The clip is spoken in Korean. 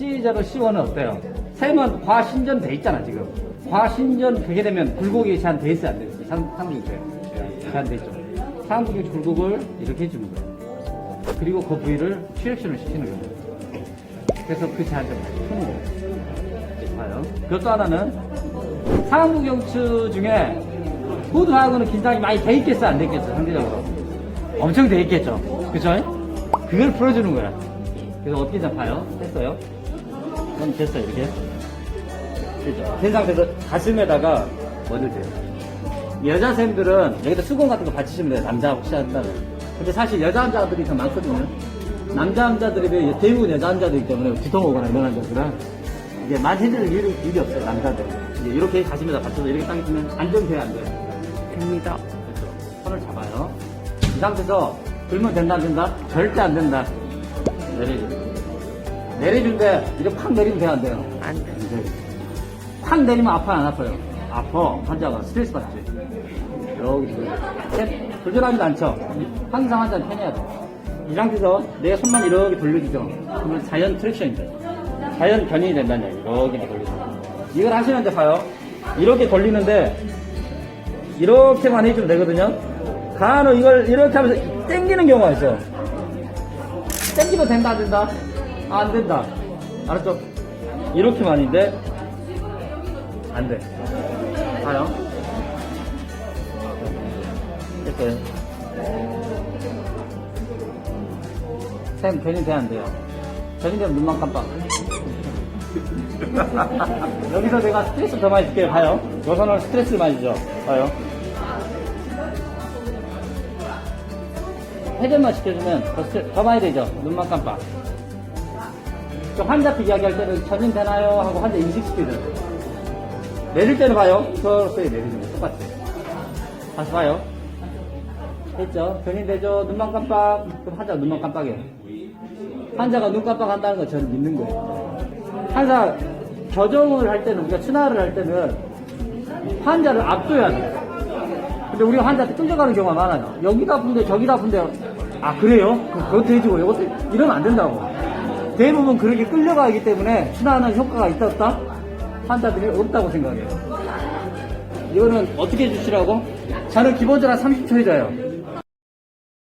C0, C1은 어때요? 샘은 과신전 돼 있잖아, 지금. 과신전 그게 되면 굴곡이 제한돼 있어요, 안돼 있어요? 상, 상부경추에. 제한돼 있죠. 상부경추 굴곡을 이렇게 해주는 거예요. 그리고 그 부위를 트랙션을 시키는 거예요. 그래서 그 제한점을 푸는 거예요. 봐요. 그것도 하나는 상부경추 중에 후두하고는 긴장이 많이 돼 있겠어, 안 돼 있겠어, 상대적으로? 엄청 돼 있겠죠. 그죠? 그걸 풀어주는 거야. 그래서 어떻게 잡아요? 했어요? 그럼 됐어요, 이렇게. 됐죠? 된 상태에서 가슴에다가 뭐를 대요. 여자 쌤들은 여기다 수건 같은 거 받치시면 돼요. 남자 혹시 한다면. 근데 사실 여자 환자들이 더 많거든요. 남자 환자들이 비해 대부분 여자 환자들이기 때문에 뒤통 오거나 이런 환자들은 이게 많이 힘들 일이, 일이 없어요, 남자들. 이제 이렇게 가슴에다 받쳐서 이렇게 딱 있으면 안정돼요, 안 돼요? 됩니다. 그렇죠. 손을 잡아요. 이 상태에서 들면 된다 안 된다? 절대 안 된다. 내려줘. 내려준데 이렇게 팍 내리면 돼요 안 돼요? 안 돼. 안 돼. 팍 내리면 아파요 안 아파요? 아파. 환자가 스트레스 받지. 여기 셋. 불편하지도 않죠? 항상 환자는 편해야 돼. 이 상태에서 내 손만 이렇게 돌려주죠. 그러면 자연 트랙션이죠. 자연 견인이 된다는 얘기. 이렇게 돌리죠. 이걸 하시면 이제 봐요. 이렇게 돌리는데 이렇게만 해주면 되거든요. 간혹 이걸 이렇게 하면서 땡기는 경우가 있어요. 땡기면 된다, 안 된다? 아, 안 된다. 알았죠? 이렇게만인데, 안 돼. 봐요. 됐어요. 쌤, 괜히 돼안 돼요. 괜히 되면 눈만 깜빡. 여기서 내가 스트레스 더 많이 줄게요. 봐요. 요 손은 스트레스를 많이 주죠. 봐요. 회전만 시켜주면 더, 스트레- 더 많이 되죠. 눈만 깜빡. 그 환자 이야기할 때는 전인 되나요? 하고 환자 인식시키잖아요. 내릴 때는 봐요. 서서히 내리는 거 똑같아요. 다시 봐요. 됐죠? 견인되죠? 눈만 깜빡. 그럼 환자가 눈만 깜빡해요. 환자가 눈 깜빡한다는 거 저는 믿는 거예요. 항상 교정을 할 때는 우리가 순화를 할 때는 환자를 압도해야 돼요. 근데 우리가 환자한테 끌려가는 경우가 많아요. 여기가 아픈데 저기가 아픈데 아 그래요? 그것도 해주고 이것도 이러면 안 된다고. 대부분 그렇게 끌려가기 때문에 순화하는 효과가 있다 없다? 환자들이 없다고 생각해요. 이거는 어떻게 해주시라고? 저는 기본적으로 한 30초 해줘요.